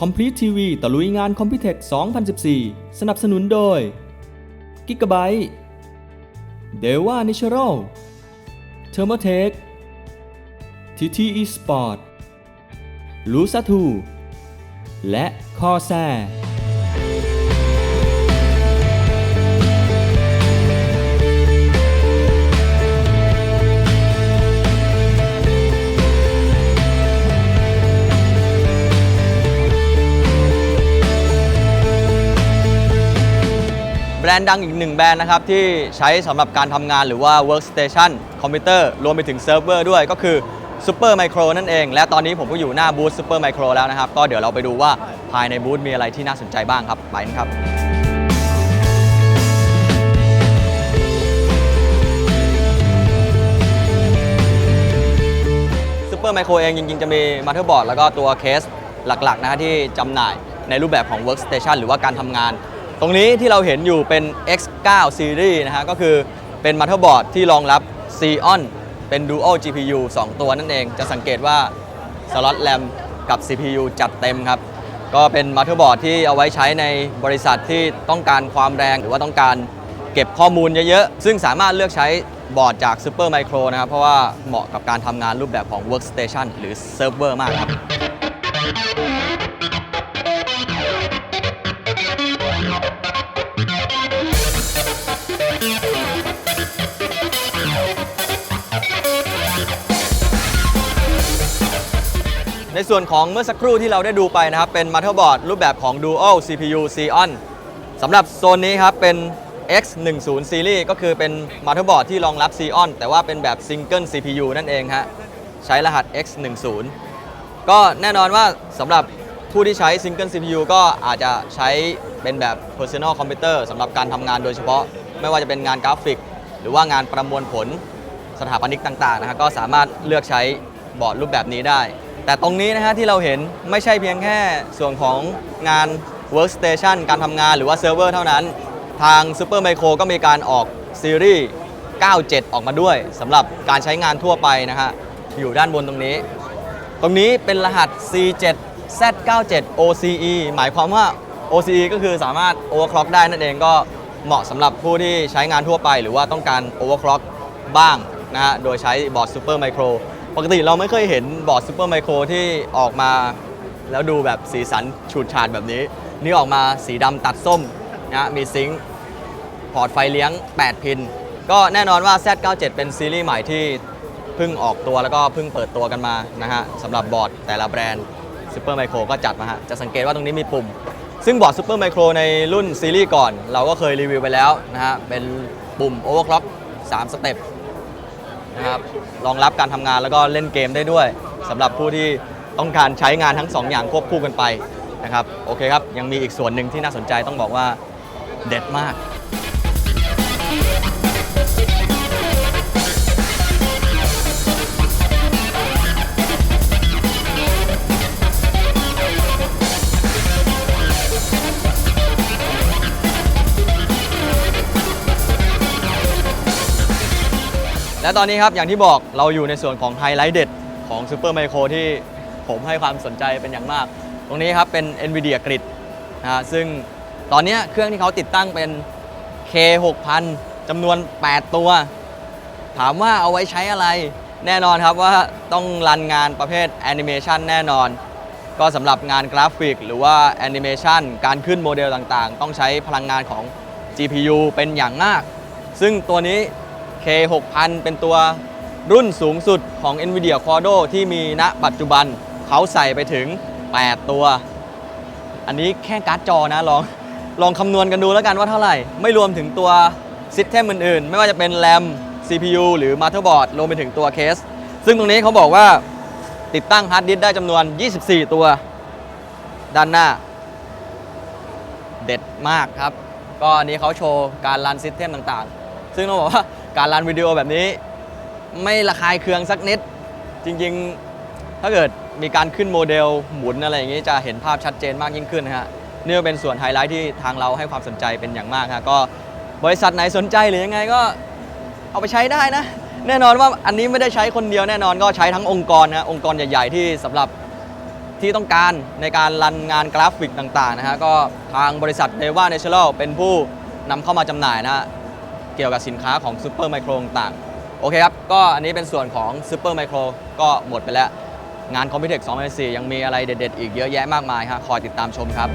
Complete TV ตะลุยงาน Computech 2014 สนับสนุนโดย Gigabyte Deva Natural t h e r m o t e c TT Esport l u s a t u และ Corsair รนด์ดังอีกหนึ่งแบรนด์นะครับที่ใช้สำหรับการทำงานหรือว่า workstation คอมพิวเตอร์รวมไปถึงเซิร์ฟเวอร์ด้วยก็คือ Super Micro นั่นเอง และตอนนี้ผมก็อยู่หน้าบูธ Super Micro แล้วนะครับ ก็เดี๋ยวเราไปดูว่าภายในบูธมีอะไรที่น่าสนใจบ้างครับ ไปกันครับซูเปอร์ไมโครเองจริงๆ จะมีมาเ e อร์บอร์ดแล้วก็ตัวเคสหลักๆนะฮะที่จำหน่ายในรูปแบบของ Workstation หรือว่าการทำงาน ตรงนี้ที่เราเห็นอยู่เป็น X9 Series นะฮะก็คือเป็นมา t เ e อร์บอร์ดที่รองรับ Xeon เป็น Dual GPU 2 ตัวนั่นเอง จะสังเกตว่าสล็อตแรมกับ CPU จัดเต็มครับ ก็เป็นมา t เ e อร์บอร์ดที่เอาไว้ใช้ในบริษัทที่ต้องการความแรงหรือว่าต้องการเก็บข้อมูลเยอะๆ ซึ่งสามารถเลือกใช้บอร์ดจาก Super Micro นะครับ เพราะว่าเหมาะกับการทำงานรูปแบบของ Workstation หรือ Server มากครับ ในส่วนของเมื่อสักครู่ที่เราได้ดูไปนะครับ เป็น Motherboard รูปแบบของ Dual CPU Xeon สำหรับโซนนี้ครับ เป็น X10 Series ก็คือเป็น Motherboard ที่รองรับ Xeon แต่ว่าเป็นแบบ Single CPU นั่นเองฮะใช้รหัส X10 ก็แน่นอนว่าสำหรับผู้ที่ใช้ Single CPU ก็อาจจะใช้เป็นแบบ Personal Computer สำหรับการทำงานโดยเฉพาะ ไม่ว่าจะเป็นงานกราฟิก หรือว่างานประมวลผลสถาปนิกต่างๆนะฮะก็สามารถเลือกใช้บอร์ดรูปแบบนี้ได้ แต่ตรงนี้นะฮะที่เราเห็นไม่ใช่เพียงแค่ส่วนของงาน workstation การทำงานหรือว่าเซิร์ฟเวอร์เท่านั้น ทาง Super Micro ก็มีการออกซีรีส์ 97 ออกมาด้วยสำหรับการใช้งานทั่วไปนะฮะอยู่ด้านบนตรงนี้ ตรงนี้เป็นรหัส C7 Z97 OCE หมายความว่า OCE ก็คือสามารถ overclock ได้นั่นเองก็เหมาะสำหรับผู้ที่ใช้งานทั่วไป หรือว่าต้องการ overclock บ้างนะฮะโดยใช้บอร์ด Super Micro ปกติเราไม่เคยเห็นบอร์ด Super Micro ที่ออกมาแล้วดูแบบสีสันฉูดฉาดแบบนี้ นี่ออกมาสีดำตัดส้มนะฮะมีซิงค์พอร์ตไฟเลี้ยง 8 พิน ก็แน่นอนว่า Z97 เป็นซีรีส์ใหม่ที่เพิ่งออกตัวแล้วก็เพิ่งเปิดตัวกันมานะฮะสำหรับบอร์ดแต่ละแบรนด์ Super Micro ก็จัดมาฮะจะสังเกตว่าตรงนี้มีปุ่ม ซึ่งบอร์ด Super Micro ในรุ่นซีรีส์ก่อน เราก็เคยรีวิวไปแล้วนะฮะเป็นปุ่ม Overclock 3สเต็ป นะครับรองรับการทำงานแล้วก็เล่นเกมได้ด้วยสำหรับผู้ที่ต้องการใช้งานทั้ง2อย่างควบคู่กันไปนะครับโอเคครับยังมีอีกส่วนหนึ่งที่น่าสนใจต้องบอกว่าเด็ดมาก และตอนนี้ครับอย่างที่บอกเราอยู่ในส่วนของไฮไลท์เด็ดของ Super Micro ที่ผมให้ความสนใจเป็นอย่างมาก ตรงนี้ครับเป็น NVIDIA Grid นะซึ่งตอนนี้เครื่องที่เขาติดตั้งเป็น K6000 จำนวน 8 ตัว ถามว่าเอาไว้ใช้อะไรแน่นอนครับว่าต้องรันงานประเภทแอนิเมชันแน่นอน ก็สำหรับงานกราฟิก หรือว่าแอนิเมชันการขึ้นโมเดลต่างๆ ต้องใช้พลังงานของ GPU เป็นอย่างมาก ซึ่งตัวนี้ K6000 เป็นตัวรุ่นสูงสุดของ NVIDIA Quadro ที่มีณปัจจุบันเขาใส่ไปถึง 8 ตัว อันนี้แค่การ์ดจอนะลองลองคำนวณกันดูแล้วกันว่าเท่าไหร่ ไม่รวมถึงตัวซิสเทมอื่นๆ ไม่ว่าจะเป็น RAM CPU หรือ Motherboard รวมไปถึงตัวเคส ซึ่งตรงนี้เขาบอกว่าติดตั้งฮาร์ดดิสก์ได้จำนวน 24 ตัว ด้านหน้า เด็ดมากครับ ก็อันนี้เขาโชว์การรันซิสเทมต่างๆ ซึ่งต้องบอกว่า การรันวิดีโอแบบนี้ ไม่ระคายเคืองสักนิด จริงๆ ถ้าเกิดมีการขึ้นโมเดลหมุนอะไรอย่างนี้จะเห็นภาพชัดเจนมากยิ่งขึ้นนะฮะนี่ก็เป็นส่วนไฮไลท์ที่ทางเราให้ความสนใจเป็นอย่างมากฮะก็บริษัทไหนสนใจหรือยังไงก็เอาไปใช้ได้นะ แน่นอนว่าอันนี้ไม่ได้ใช้คนเดียวแน่นอนก็ใช้ทั้งองค์กรนะองค์กรใหญ่ ๆ ที่สำหรับที่ต้องการในการรันงานกราฟิกต่างๆนะฮะก็ทางบริษัท d e v a Natural เป็นผู้นำเข้ามาจำหน่ายนะ เกี่ยวกับสินค้าของซูเปอร์ไมโครต่างโอเคครับ ก็อันนี้เป็นส่วนของซูเปอร์ไมโครก็หมดไปแล้ว งานคอมพิวเตอร์2024ยังมีอะไรเด็ด ๆ อีกเยอะแยะมากมายฮะคอยติดตามชมครับ